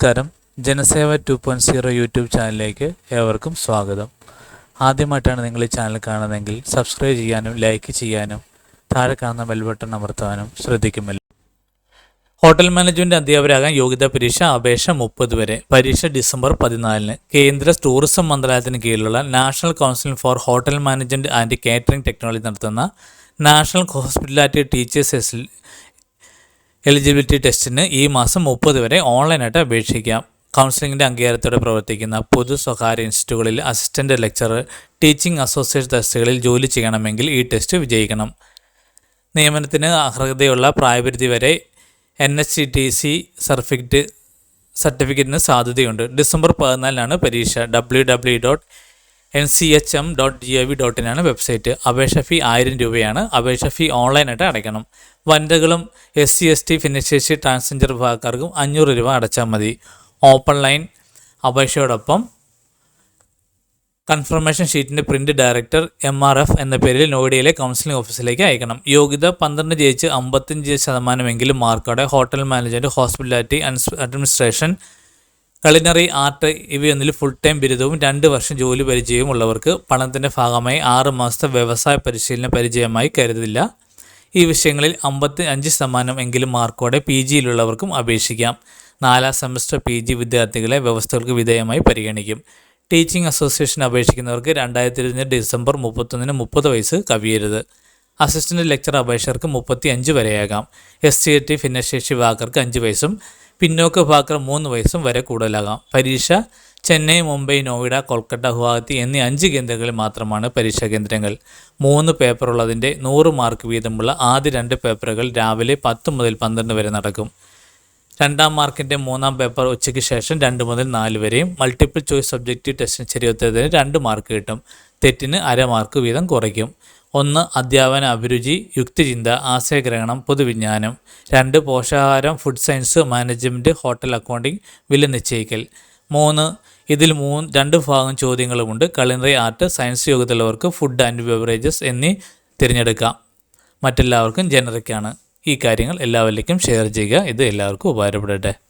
നമസ്കാരം. Janaseva two point zero YouTube ചാനലിലേക്ക് ഏവർക്കും സ്വാഗതം. ആദ്യമായിട്ടാണ് നിങ്ങൾ ഈ ചാനൽ കാണുന്നതെങ്കിൽ സബ്സ്ക്രൈബ് ചെയ്യാനും ലൈക്ക് ചെയ്യാനും താഴെ കാണുന്ന ബെൽ ബട്ടൺ അമർത്താനും ശ്രദ്ധിക്കുമല്ലോ. ഹോട്ടൽ മാനേജ്മെന്റ് അധ്യാപകരാകാൻ യോഗ്യതാ പരീക്ഷ അപേക്ഷ മുപ്പത് വരെ. പരീക്ഷ ഡിസംബർ പതിനാലിന്. കേന്ദ്ര ടൂറിസം മന്ത്രാലയത്തിന് കീഴിലുള്ള national council for hotel management and catering technology നടത്തുന്ന നാഷണൽ ഹോസ്പിറ്റാലിറ്റി ടീച്ചേഴ്സ് എലിജിബിലിറ്റി ടെസ്റ്റിന് ഈ മാസം മുപ്പത് വരെ ഓൺലൈനായിട്ട് അപേക്ഷിക്കാം. കൗൺസിലിംഗിന്റെ അംഗീകാരത്തോടെ പ്രവർത്തിക്കുന്ന പൊതു സ്വകാര്യ ഇൻസ്റ്റിറ്റ്യൂട്ടുകളിൽ അസിസ്റ്റന്റ് ലെക്ചറർ ടീച്ചിങ് അസോസിയേറ്റ് തസ്തികളിൽ ജോലി ചെയ്യണമെങ്കിൽ ഈ ടെസ്റ്റ് വിജയിക്കണം. നിയമനത്തിന് അർഹതയുള്ള പ്രായപരിധി വരെ N H C T C certificate സർട്ടിഫിക്കറ്റിന് സാധ്യതയുണ്ട്. ഡിസംബർ പതിനാലിനാണ് പരീക്ഷ. W W dot N C H M dot G O V dot ഇനാണ് website. അപേക്ഷ ഫീ ആയിരം രൂപയാണ്. അപേക്ഷ ഫീ ഓൺലൈനായിട്ട് അടയ്ക്കണം. വനിതകളും എസ് സി എസ് ടി ഭിന്നശേഷി ട്രാൻസ്ജെൻഡർ വിഭാഗക്കാർക്കും അഞ്ഞൂറ് രൂപ അടച്ചാൽ മതി. ഓപ്പൺ ലൈൻ അപേക്ഷയോടൊപ്പം കൺഫർമേഷൻ ഷീറ്റിന്റെ print director M R F എന്ന പേരിൽ നോയിഡയിലെ കൗൺസിലിംഗ് ഓഫീസിലേക്ക് അയക്കണം. യോഗ്യത പന്ത്രണ്ട് ജയിച്ച് അമ്പത്തഞ്ച് ശതമാനമെങ്കിലും മാർക്കോടെ hotel management hospitality administration culinary art ഇവയൊന്നിൽ full time ബിരുദവും രണ്ട് വർഷം ജോലി പരിചയവും ഉള്ളവർക്ക് പണത്തിന്റെ ഭാഗമായി ആറ് മാസത്തെ വ്യവസായ പരിശീലന പരിചയമായി കരുതില്ല ഈ വിഷയങ്ങളിൽ അമ്പത്തി അഞ്ച് ശതമാനം എങ്കിലും മാർക്കോടെ പി ജിയിലുള്ളവർക്കും അപേക്ഷിക്കാം. നാലാം സെമസ്റ്റർ പി ജി വിദ്യാർത്ഥികളെ വ്യവസ്ഥകൾക്ക് വിധേയമായി പരിഗണിക്കും. ടീച്ചിങ് അസോസിയേഷൻ അപേക്ഷിക്കുന്നവർക്ക് രണ്ടായിരത്തി ഇരുപത്തി ഡിസംബർ മുപ്പത്തൊന്നിന് മുപ്പത് വയസ്സ് കവിയരുത്. അസിസ്റ്റന്റ് ലെക്ചർ അപേക്ഷകർക്ക് മുപ്പത്തി അഞ്ച് വരെയാകാം. എസ് സി ടി ഭിന്നശേഷി വിഭാഗക്കാർക്ക് അഞ്ച് വയസ്സും പിന്നോക്ക വിഭാഗക്കാർ മൂന്ന് വയസ്സും വരെ കൂടുതലാകാം. പരീക്ഷ ചെന്നൈ മുംബൈ നോയിഡ കൊൽക്കത്ത ഗുവാഹത്തി എന്നീ അഞ്ച് കേന്ദ്രങ്ങളിൽ മാത്രമാണ് പരീക്ഷാ കേന്ദ്രങ്ങൾ. മൂന്ന് പേപ്പറുള്ളതിന്റെ നൂറ് മാർക്ക് വീതമുള്ള ആദ്യ രണ്ട് പേപ്പറുകൾ രാവിലെ പത്ത് മുതൽ പന്ത്രണ്ട് വരെ നടക്കും. രണ്ടാം മാർക്കിന്റെ മൂന്നാം പേപ്പർ ഉച്ചയ്ക്ക് ശേഷം രണ്ട് മുതൽ നാല് വരെയും മൾട്ടിപ്പിൾ ചോയ്സ് സബ്ജക്റ്റീവ് ടെസ്റ്റിന് ശരിയുത്തരത്തിന് രണ്ട് മാർക്ക് കിട്ടും. തെറ്റിന് അര മാർക്ക് വീതം കുറയ്ക്കും. ഒന്ന് അധ്യാപന അഭിരുചി യുക്തിചിന്ത ആശയഗ്രഹണം പൊതുവിജ്ഞാനം. രണ്ട് പോഷകാഹാരം food science management hotel accounting വില നിശ്ചയിക്കൽ. മൂന്ന് ഇതിൽ മൂന്ന് രണ്ട് ഭാഗം ചോദ്യങ്ങളുമുണ്ട്. കളിനറി ആർട്ട് സയൻസ് യോഗത്തിലുള്ളവർക്ക് ഫുഡ് ആൻഡ് ബെവറേജസ് എന്നീ തിരഞ്ഞെടുക്കാം. മറ്റെല്ലാവർക്കും ജനറിക്കാണ് ഈ കാര്യങ്ങൾ എല്ലാവരിലേക്കും ഷെയർ ചെയ്യുക. ഇത് എല്ലാവർക്കും ഉപകാരപ്പെടട്ടെ.